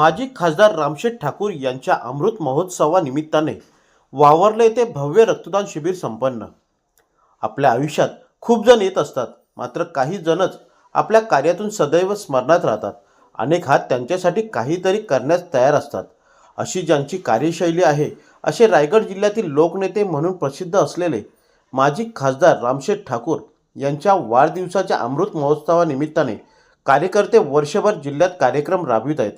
माजी खासदार रामशेठ ठाकूर यांच्या अमृत महोत्सवानिमित्ताने वावरले ते भव्य रक्तदान शिबिर संपन्न. आपल्या आयुष्यात खूप जण येत असतात मात्र काही जणच आपल्या कार्यातून सदैव स्मरणात राहतात. अनेक हात त्यांच्यासाठी काहीतरी करण्यास तयार असतात. अशी ज्यांची कार्यशैली आहे असे रायगड जिल्ह्यातील लोकनेते म्हणून प्रसिद्ध असलेले माजी खासदार रामशेठ ठाकूर यांच्या वाढदिवसाच्या अमृत महोत्सवानिमित्ताने कार्यकर्ते वर्षभर जिल्ह्यात कार्यक्रम राबवित आहेत.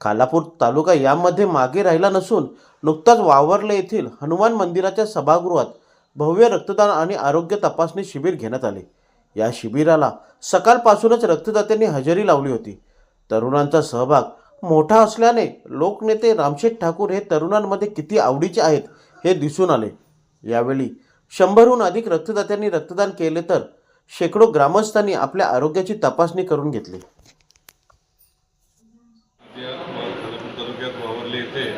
खालापूर तालुका यामध्ये मागे राहिला नसून नुकताच वावरले येथील हनुमान मंदिराच्या सभागृहात भव्य रक्तदान आणि आरोग्य तपासणी शिबिर घेण्यात आले. या शिबिराला सकाळपासूनच रक्तदात्यांनी हजेरी लावली होती. तरुणांचा सहभाग मोठा असल्याने लोकनेते रामशेठ ठाकूर हे तरुणांमध्ये किती आवडीचे आहेत हे दिसून आले. यावेळी शंभरहून अधिक रक्तदात्यांनी रक्तदान केले तर शेकडो ग्रामस्थांनी आपल्या आरोग्याची तपासणी करून घेतली या खालापूर तालुक्यात वावरले येथे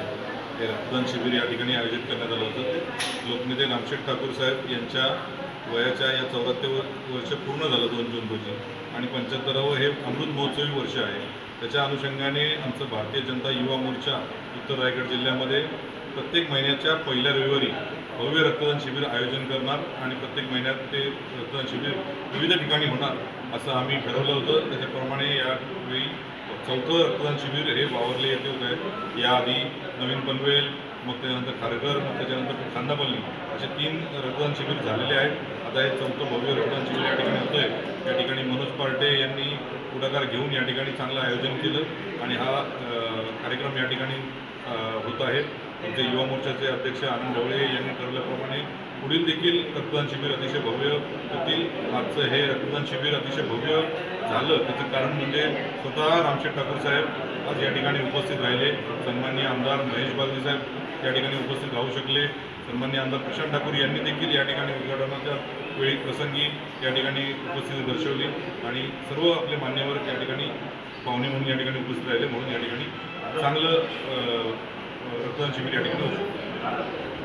हे रक्तदान शिबिर या ठिकाणी आयोजित करण्यात आलं होतं. लोकनेते रामशेठ ठाकूर साहेब यांच्या वयाच्या या चौऱ्याहत्तर वर्ष पूर्ण झालं दोन जून रोजी. आणि पंच्याहत्तरावं हे अमृत महोत्सवी वर्ष आहे. त्याच्या अनुषंगाने आमचं भारतीय जनता युवा मोर्चा उत्तर रायगड जिल्ह्यामध्ये प्रत्येक महिन्याच्या पहिल्या रविवारी भव्य रक्तदान शिबिर आयोजन करणार आणि प्रत्येक महिन्यात ते रक्तदान शिबिर विविध ठिकाणी होणार असं आम्ही ठरवलं होतं. त्याच्याप्रमाणे यावेळी चौथं रक्तदान शिबिर हे वावरले येथे होत. आहे याआधी नवीन पनवेल मग त्याच्यानंतर खारघर मग त्याच्यानंतर खांदापल्ली असे तीन रक्तदान शिबिर झालेले आहेत. आता हे चौथं भव्य रक्तदान शिबिर या ठिकाणी होतं आहे या ठिकाणी मनोज पार्टे यांनी पुढाकार घेऊन या ठिकाणी चांगलं आयोजन केलं आणि हा कार्यक्रम या ठिकाणी होत आहे. आमचे युवा मोर्चाचे अध्यक्ष आनंद ढवळे यांनी ठरवल्याप्रमाणे पुढील देखील रक्तदान शिबिर अतिशय भव्य होतील. आजचं हे रक्तदान शिबिर अतिशय भव्य झालं. त्याचं कारण म्हणजे स्वतः रामशेठ ठाकूर साहेब आज या ठिकाणी उपस्थित राहिले. सन्माननीय आमदार महेश बालदी साहेब या ठिकाणी उपस्थित राहू शकले. सन्माननीय आमदार प्रशांत ठाकूर यांनी देखील या ठिकाणी उद्घाटनाच्या वेळी प्रसंगी या ठिकाणी उपस्थिती दर्शवली. आणि सर्व आपले मान्यवर या ठिकाणी पाहुणे म्हणून या ठिकाणी उपस्थित राहिले म्हणून या ठिकाणी चांगलं रक्तदान शिबिर या ठिकाणी होऊ शकतं.